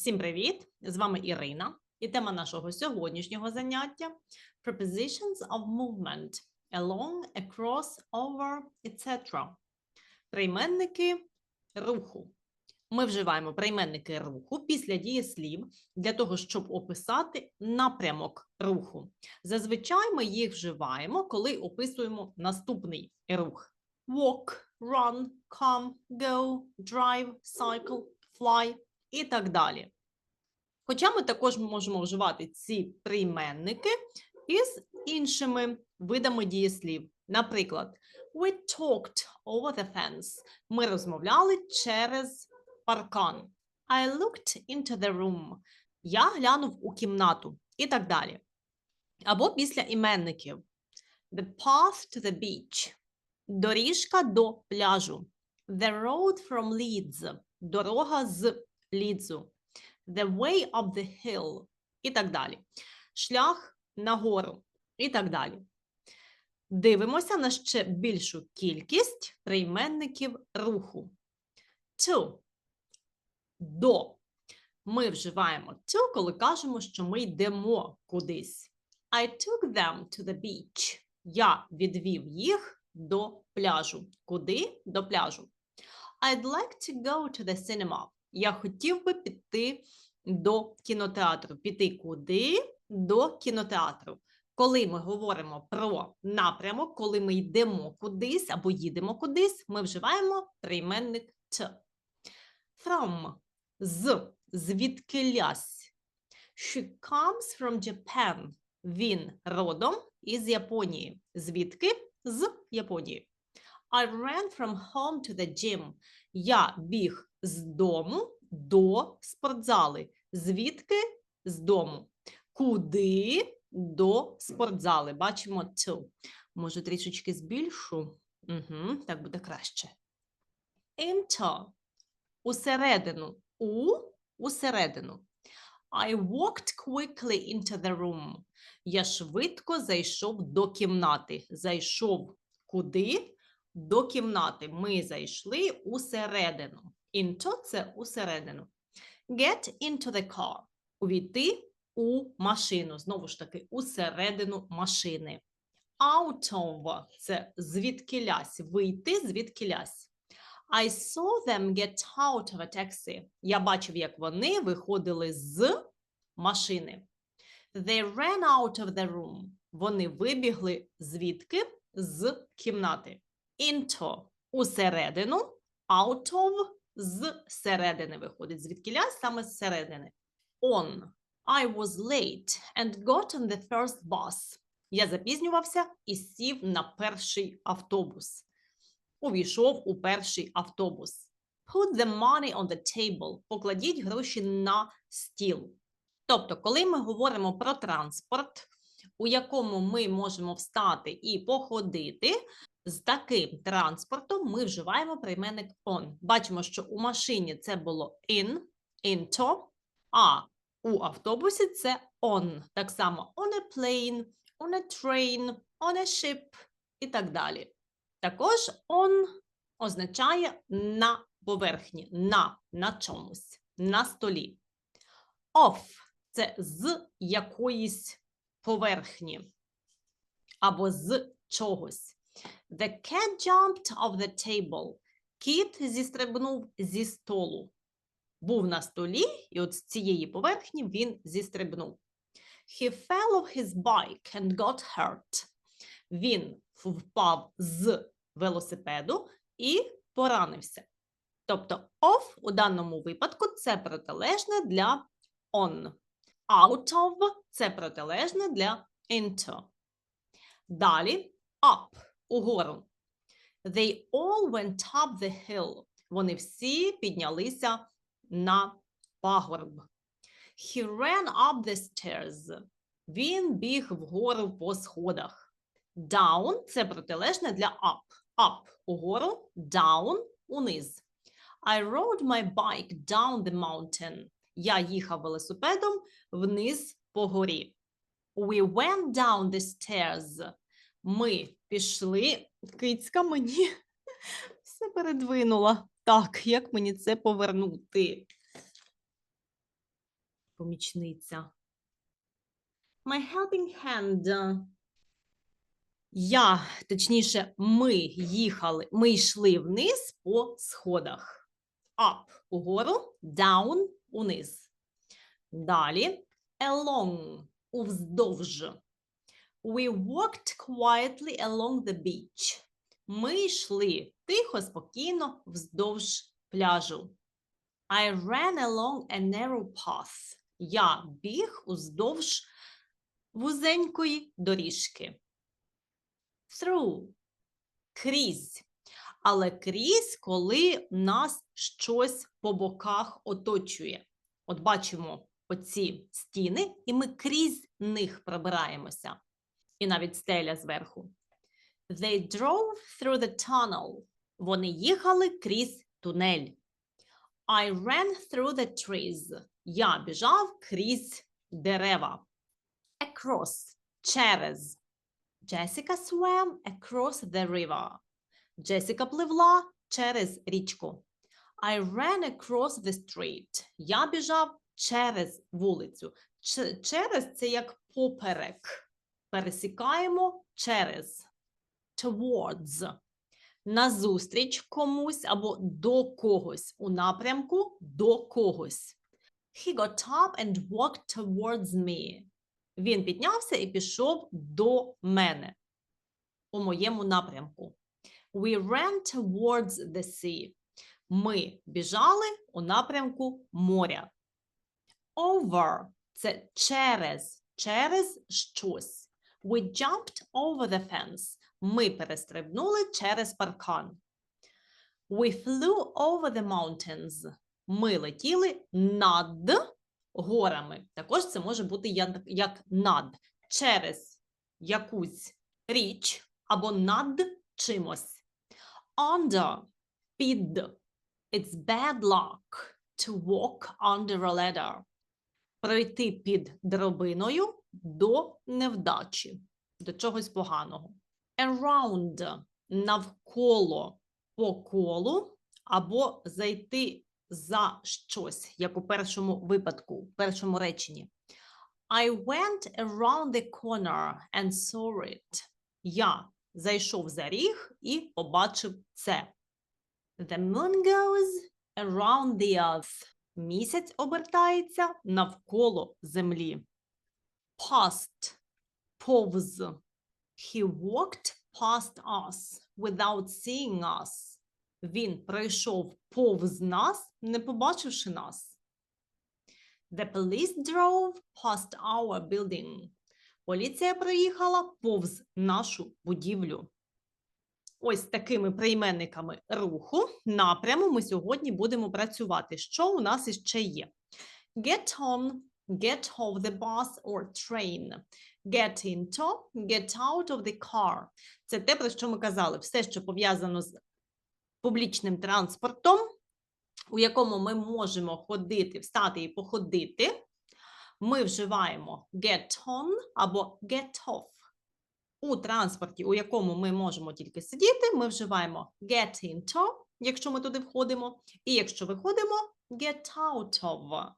Всім привіт! З вами Ірина, і тема нашого сьогоднішнього заняття Prepositions of movement along, across, over, etc. Прийменники руху. Ми вживаємо прийменники руху після дієслів для того, щоб описати напрямок руху. Зазвичай ми їх вживаємо, коли описуємо наступний рух: walk, run, come, go, drive, cycle, fly і так далі. Хоча ми також можемо вживати ці прийменники із іншими видами дієслів. Наприклад, we talked over the fence. Ми розмовляли через паркан. I looked into the room. Я глянув у кімнату і так далі. Або після іменників. The path to the beach. Доріжка до пляжу. The road from Leeds. Дорога з Лідзу. The way up the hill. І так далі. Шлях нагору. І так далі. Дивимося на ще більшу кількість прийменників руху. To. До. Ми вживаємо to, коли кажемо, що ми йдемо кудись. I took them to the beach. Я відвів їх до пляжу. Куди? До пляжу. I'd like to go to the cinema. Я хотів би піти до кінотеатру. Піти куди? До кінотеатру. Коли ми говоримо про напрямок, коли ми йдемо кудись або їдемо кудись, ми вживаємо прийменник to. From з звідкилясь. She comes from Japan. Він родом із Японії. Звідки? З Японії. I ran from home to the gym. Я біг з дому до спортзали. Звідки? З дому. Куди? До спортзали. Бачимо to. Може, трішечки збільшу? Угу, так буде краще. Into. Усередину. У усередину. I walked quickly into the room. Я швидко зайшов до кімнати. Зайшов куди? До кімнати. Ми зайшли усередину. Into – це усередину. Get into the car. Увійти у машину. Знову ж таки, усередину машини. Out of – це звідкилясь. Вийти звідкилясь. I saw them get out of a taxi. Я бачив, як вони виходили з машини. They ran out of the room. Вони вибігли звідки? З кімнати. Into – усередину, out of – з середини виходить. Звідкиля саме з середини. On. I was late and got on the first bus. Я запізнювався і сів на перший автобус увійшов у перший автобус. Put the money on the table. Покладіть гроші на стіл. Тобто, коли ми говоримо про транспорт, у якому ми можемо встати і походити, з таким транспортом ми вживаємо прийменник on. Бачимо, що у машині це було in, into, а у автобусі це on. Так само on a plane, on a train, on a ship і так далі. Також on означає на поверхні, на, на чомусь, на столі. Off – це з якоїсь поверхні або з чогось. The cat jumped off the table. Кіт зістрибнув зі столу. Був на столі, і от з цієї поверхні він зістрибнув. He fell off his bike and got hurt. Він впав з велосипеду і поранився. Тобто off у даному випадку це протилежне для on. Out of це протилежне для into. Далі up угору. They all went up the hill. Вони всі піднялися на пагорб. He ran up the stairs. Він біг вгору по сходах. Down це протилежне для up. Up угору, down униз. I rode my bike down the mountain. Я їхав велосипедом вниз по горі. We went down the stairs. Ми пішли. Кицька мені все передвинула. Так, як мені це повернути? помічниця. My helping hand. Я, точніше, ми їхали, ми йшли вниз по сходах. Up угору, down униз. Далі along уздовж. We walked quietly along the beach. Ми йшли тихо, спокійно вздовж пляжу. I ran along a narrow path. Я біг уздовж вузенької доріжки. Through. Крізь. Але крізь, коли нас щось по боках оточує. От бачимо оці стіни, і ми крізь них пробираємося. І навіть стеля зверху. They drove through the tunnel. Вони їхали крізь тунель. I ran through the trees. Я біжав крізь дерева. Across – через. Jessica swam across the river. Джесіка пливла через річку. I ran across the street. Я біжав через вулицю. Ч- через це як поперек. Пересікаємо через. Towards. Назустріч комусь або до когось. У напрямку до когось. He got up and walked towards me. Він піднявся і пішов до мене у моєму напрямку. We ran towards the sea. Ми біжали у напрямку моря. Over – це через, через щось. We jumped over the fence. Ми перестрибнули через паркан. We flew over the mountains. Ми летіли над горами. Також це може бути як, над, через якусь річ або над чимось. Under – під. It's bad luck to walk under a ladder. Пройти під драбиною до невдачі, до чогось поганого. Around – навколо, по колу, або зайти за щось, як у першому випадку, у першому реченні. I went around the corner and saw it. Я зайшов за ріг і побачив це. The moon goes around the earth. Місяць обертається навколо землі. Past – повз. He walked past us without seeing us. Він пройшов повз нас, не побачивши нас. The police drove past our building. Поліція проїхала повз нашу будівлю. Ось такими прийменниками руху, напряму ми сьогодні будемо працювати. Що у нас іще є? Get on, get off the bus or train. Get into, get out of the car. Це те, про що ми казали. Все, що пов'язано з публічним транспортом, у якому ми можемо ходити, встати і походити, ми вживаємо get on або get off. У транспорті, у якому ми можемо тільки сидіти, ми вживаємо get into, якщо ми туди входимо, і якщо виходимо, get out of.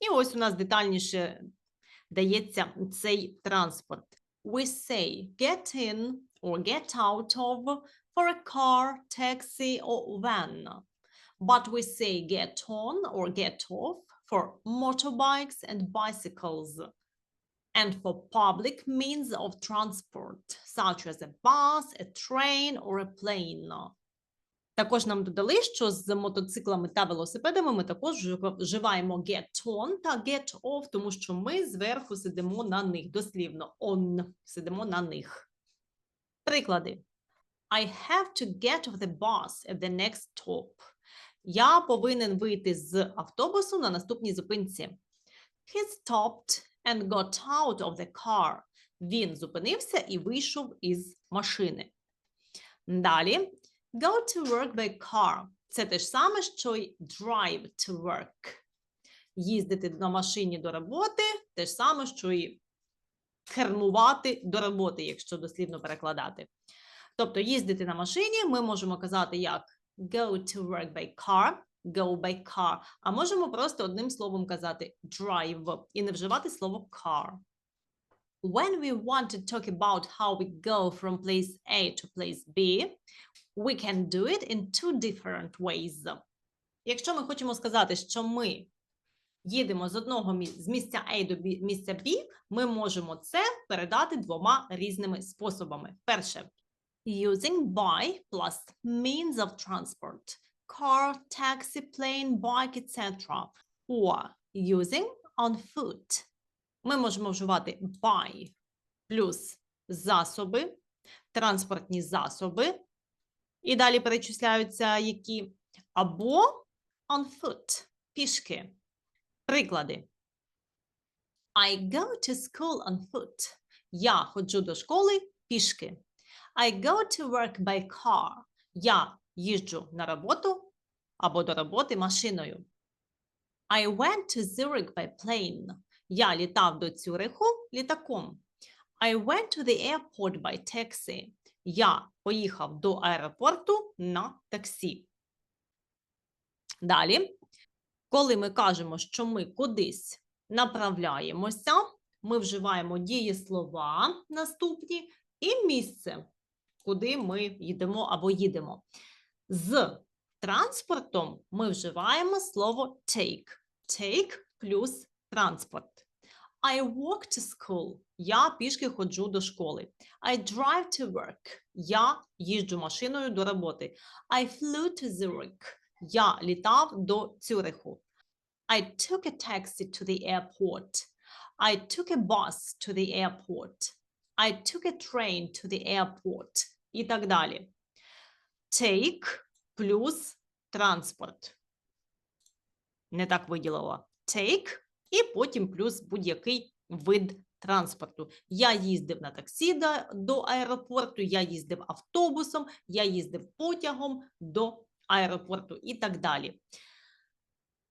І ось у нас детальніше дається цей транспорт. We say get in or get out of for a car, taxi or van. But we say get on or get off for motorbikes and bicycles and for public means of transport, such as a bus, a train or a plane. Також нам додали, що з мотоциклами та велосипедами ми також вживаємо get on та get off, тому що ми зверху сидимо на них, дослівно on, сидимо на них. Приклади. I have to get off the bus at the next stop. Я повинен вийти з автобусу на наступній зупинці. He stopped and got out of the car. Він зупинився і вийшов із машини. Далі. Go to work by car. Це те ж саме, що й drive to work. Їздити на машині до роботи те ж саме, що і кермувати до роботи, якщо дослівно перекладати. Тобто їздити на машині ми можемо казати як go to work by car, go by car. А можемо просто одним словом казати drive і не вживати слово car. When we want to talk about how we go from place A to place B, we can do it in two different ways. Якщо ми хочемо сказати, що ми їдемо з одного з місця A до місця B, ми можемо це передати двома різними способами. Перше, using by plus means of transport, car, taxi, plane, bike, etc. Or using on foot. Ми можемо вживати by плюс засоби, транспортні засоби, і далі перечисляються які, або on foot, пішки. Приклади. I go to school on foot. Я ходжу до школи пішки. I go to work by car. Я їжджу на роботу або до роботи машиною. I went to Zurich by plane. Я літав до Цюриху літаком. I went to the airport by taxi. Я поїхав до аеропорту на таксі. Далі, коли ми кажемо, що ми кудись направляємося, ми вживаємо дієслова наступні і місце, куди ми йдемо або їдемо. З транспортом ми вживаємо слово take. Take плюс транспорт. I walk to school. Я пішки ходжу до школи. I drive to work. Я їжджу машиною до роботи. I flew to Zurich. Я літав до Цюриху. I took a taxi to the airport. I took a bus to the airport. I took a train to the airport. І так далі. Take плюс транспорт. Не так виділила. Take і потім плюс будь-який вид транспорту. Я їздив на таксі до, до аеропорту, я їздив автобусом, я їздив потягом до аеропорту і так далі.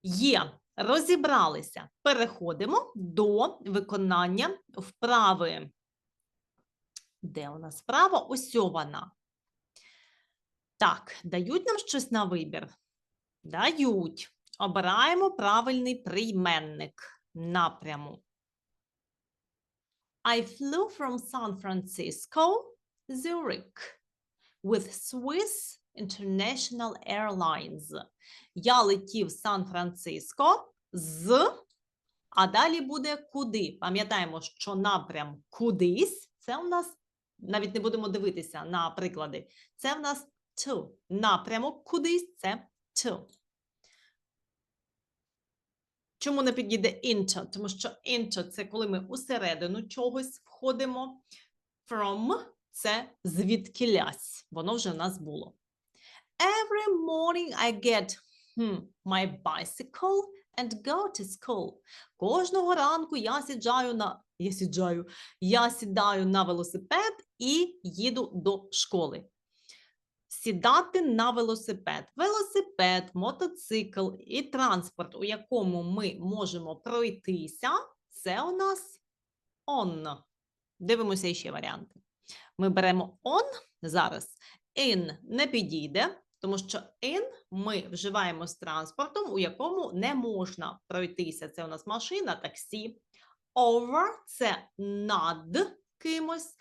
Є, розібралися. Переходимо до виконання вправи. Де у нас вправа? Ось вона. Так, дають нам щось на вибір? Дають. Обираємо правильний прийменник напряму. I flew from San Francisco, Zurich with Swiss International Airlines. Я летів в Сан-Франциско з, а далі буде куди. Пам'ятаємо, що напрям кудись це у нас, навіть не будемо дивитися на приклади. Це в нас to. Напрямок кудись це to. Чому не підійде into? Тому що into – це коли ми усередину чогось входимо. From – це звідкілясь. Воно вже в нас було. Every morning I get hmm, my bicycle and go to school. Кожного ранку я сіджаю на я сіджаю, я сідаю на велосипед і їду до школи. Сідати на велосипед. Велосипед, мотоцикл і транспорт, у якому ми можемо пройтися, це у нас on. Дивимося ще варіанти. Ми беремо on зараз. In не підійде, тому що in ми вживаємо з транспортом, у якому не можна пройтися. Це у нас машина, таксі. Over – це над кимось,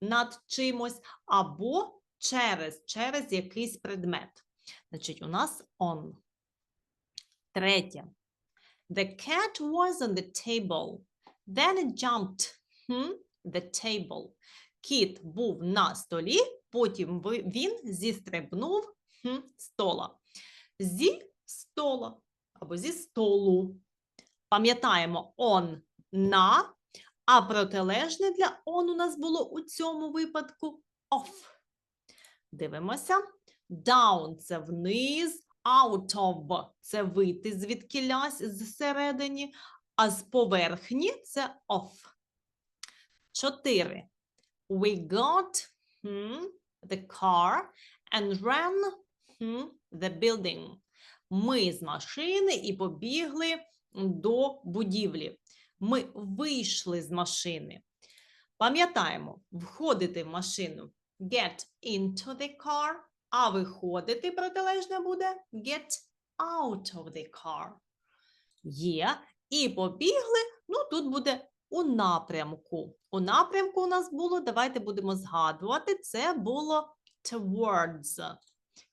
над чимось, або через, через якийсь предмет. Значить, у нас on. Третє. The cat was on the table. Then it jumped hmm, the table. Кіт був на столі, потім він зістрибнув стола. Зі стола або зі столу. Пам'ятаємо on на, а протилежне для on у нас було у цьому випадку off. Дивимося. Down це вниз, out of це вийти звідкілясь зсередині, а з поверхні це off. Чотири. We got the car and ran the building. Ми з машини і побігли до будівлі. Ми вийшли з машини. Пам'ятаємо, входити в машину get into the car, а виходити протилежне буде get out of the car. Є. І побігли. Ну, тут буде у напрямку. У напрямку у нас було, давайте будемо згадувати, це було towards.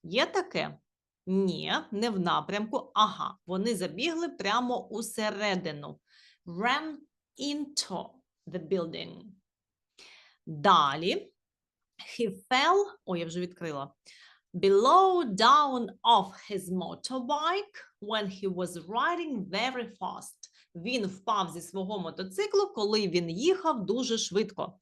Є таке? Ні, не в напрямку. Ага, вони забігли прямо усередину. Ran into the building. Далі. He fell, ой, я вже відкрила. Below down off his motorbike when he was riding very fast. Він впав зі свого мотоциклу, коли він їхав дуже швидко.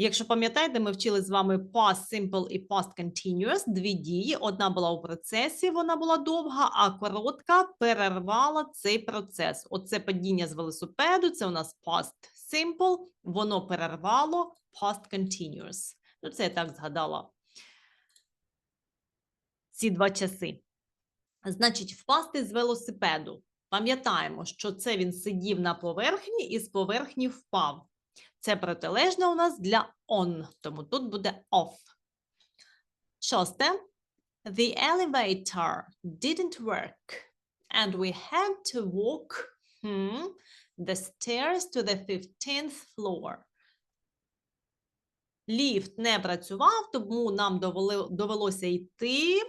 Якщо пам'ятаєте, ми вчили з вами past simple і past continuous, дві дії. Одна була у процесі, вона була довга, а коротка перервала цей процес. Оце падіння з велосипеду, це у нас past simple, воно перервало past continuous. Ну, це я так згадала. Ці два часи. Значить, впасти з велосипеду. Пам'ятаємо, що це він сидів на поверхні і з поверхні впав. Це протилежне у нас для on, тому тут буде off. Шосте. The elevator didn't work, and we had to walk hmm, the stairs to the 15th floor. Ліфт не працював, тому нам довелося йти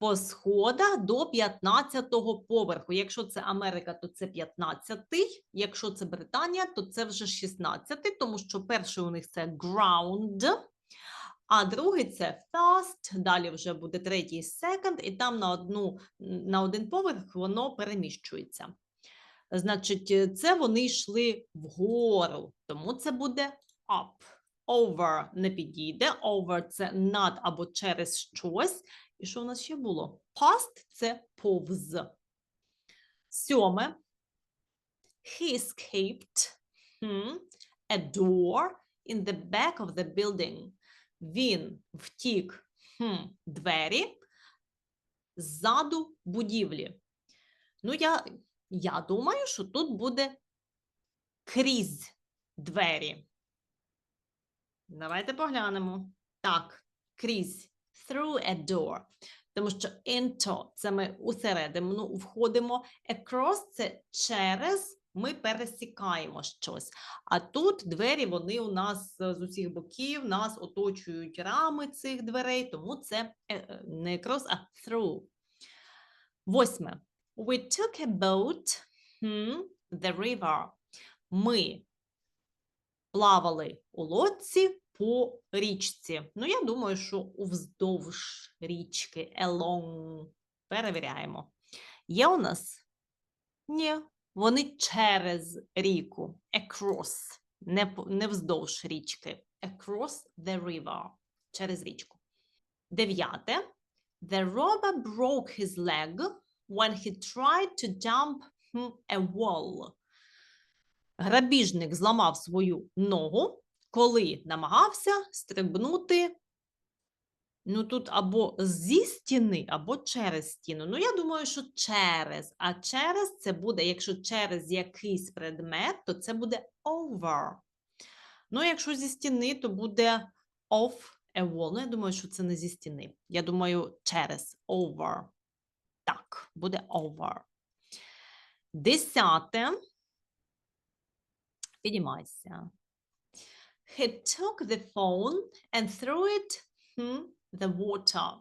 по сходах до 15-го поверху. Якщо це Америка, то це 15-й. Якщо це Британія, то це вже 16-й, тому що перший у них це ground, а другий це first, далі вже буде третій second, і там на, одну, на один поверх воно переміщується. Значить, це вони йшли вгору, тому це буде up. Over не підійде, over це над або через щось. І що в нас ще було? Past – це повз. Сьоме. He escaped hmm, a door in the back of the building. Він втік hmm, двері ззаду будівлі. Ну, я, я думаю, що тут буде крізь двері. Давайте поглянемо. Так, крізь through a door. Тому що into – це ми усередину входимо. Across – це через ми пересікаємо щось. А тут двері, вони у нас е, з усіх боків, нас оточують рами цих дверей, тому це е, е, не across, а through. Восьме. We took a boat hmm, the river. Ми плавали у лодці по річці. Ну, я думаю, що уздовж річки along. Перевіряємо. Є у нас? Ні. Вони через ріку. Across. Не, не вздовж річки. Across the river. Через річку. Дев'яте. The robber broke his leg when he tried to jump a wall. Грабіжник зламав свою ногу, коли намагався стрибнути, ну тут або зі стіни, або через стіну. Ну, я думаю, що через. А через це буде, якщо через якийсь предмет, то це буде over. Ну, якщо зі стіни, то буде off a wall. Ну, я думаю, що це не зі стіни. Я думаю, через over. Так, буде over. Десяте. Підіймайся. He took the phone and threw it hmm, the water.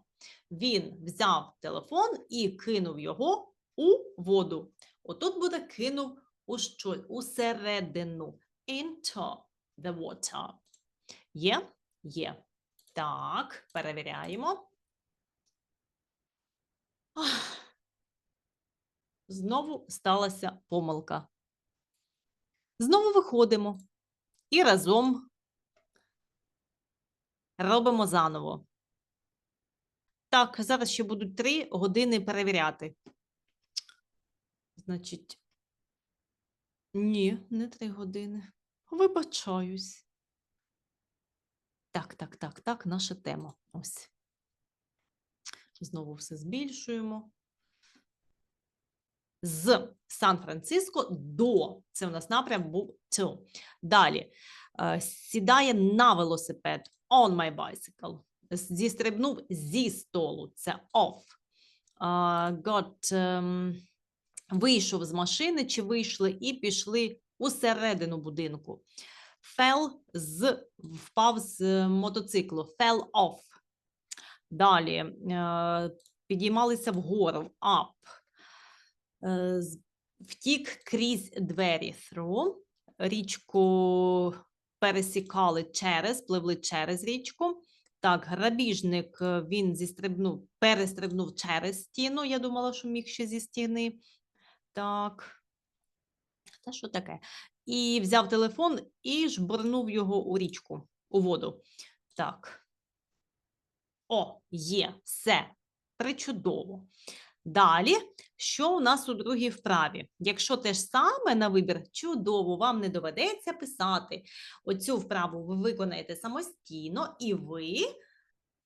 Він взяв телефон і кинув його у воду. Отут буде кинув у що? Усередину. Into the water. Є? Є. Так, перевіряємо. Знову сталася помилка. Знову виходимо і разом робимо заново. Так, зараз ще будуть три години перевіряти. Значить, ні, не три години. Вибачаюсь. Так, так, так, так, наша тема. Ось. Знову все збільшуємо. З Сан-Франциско до, це у нас напрям був to. Далі. е, Сідає на велосипед. On my bicycle. Зістрибнув зі столу. Це off. а, got, ем, вийшов з машини чи вийшли і пішли усередину будинку. Fell з впав з е, мотоциклу. Fell off. Далі е, підіймалися вгору. Up. З- Втік крізь двері. Through. Річку пересікали через, пливли через річку. Так, грабіжник е, він зістрибнув, перестрибнув через стіну. Я думала, що міг ще зі стіни. Так. Та що таке? І взяв телефон і жбурнув його у річку, у воду. Так. О, є, все. Причудово. Далі, що у нас у другій вправі? Якщо те ж саме на вибір, чудово, вам не доведеться писати. Оцю вправу ви виконаєте самостійно, і ви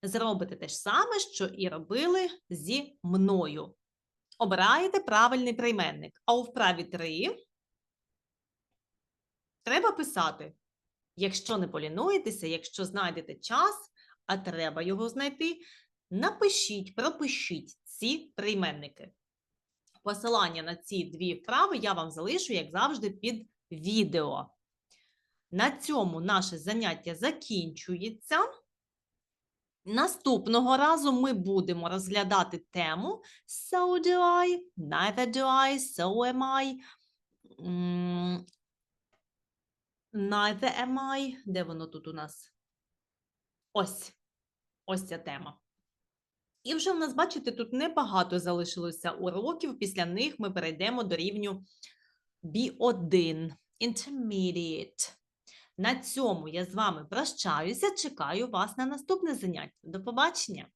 зробите те ж саме, що і робили зі мною. Обираєте правильний прийменник. А у вправі 3 треба писати. Якщо не полінуєтеся, якщо знайдете час, а треба його знайти, напишіть, пропишіть ці прийменники. Посилання на ці дві вправи я вам залишу, як завжди, під відео. На цьому наше заняття закінчується. Наступного разу ми будемо розглядати тему So do I, neither do I, so am I. Neither am I. Де воно тут у нас? Ось. Ось ця тема. І вже в нас, бачите, тут небагато залишилося уроків. Після них ми перейдемо до рівню B1 Intermediate. На цьому я з вами прощаюся. Чекаю вас на наступне заняття. До побачення!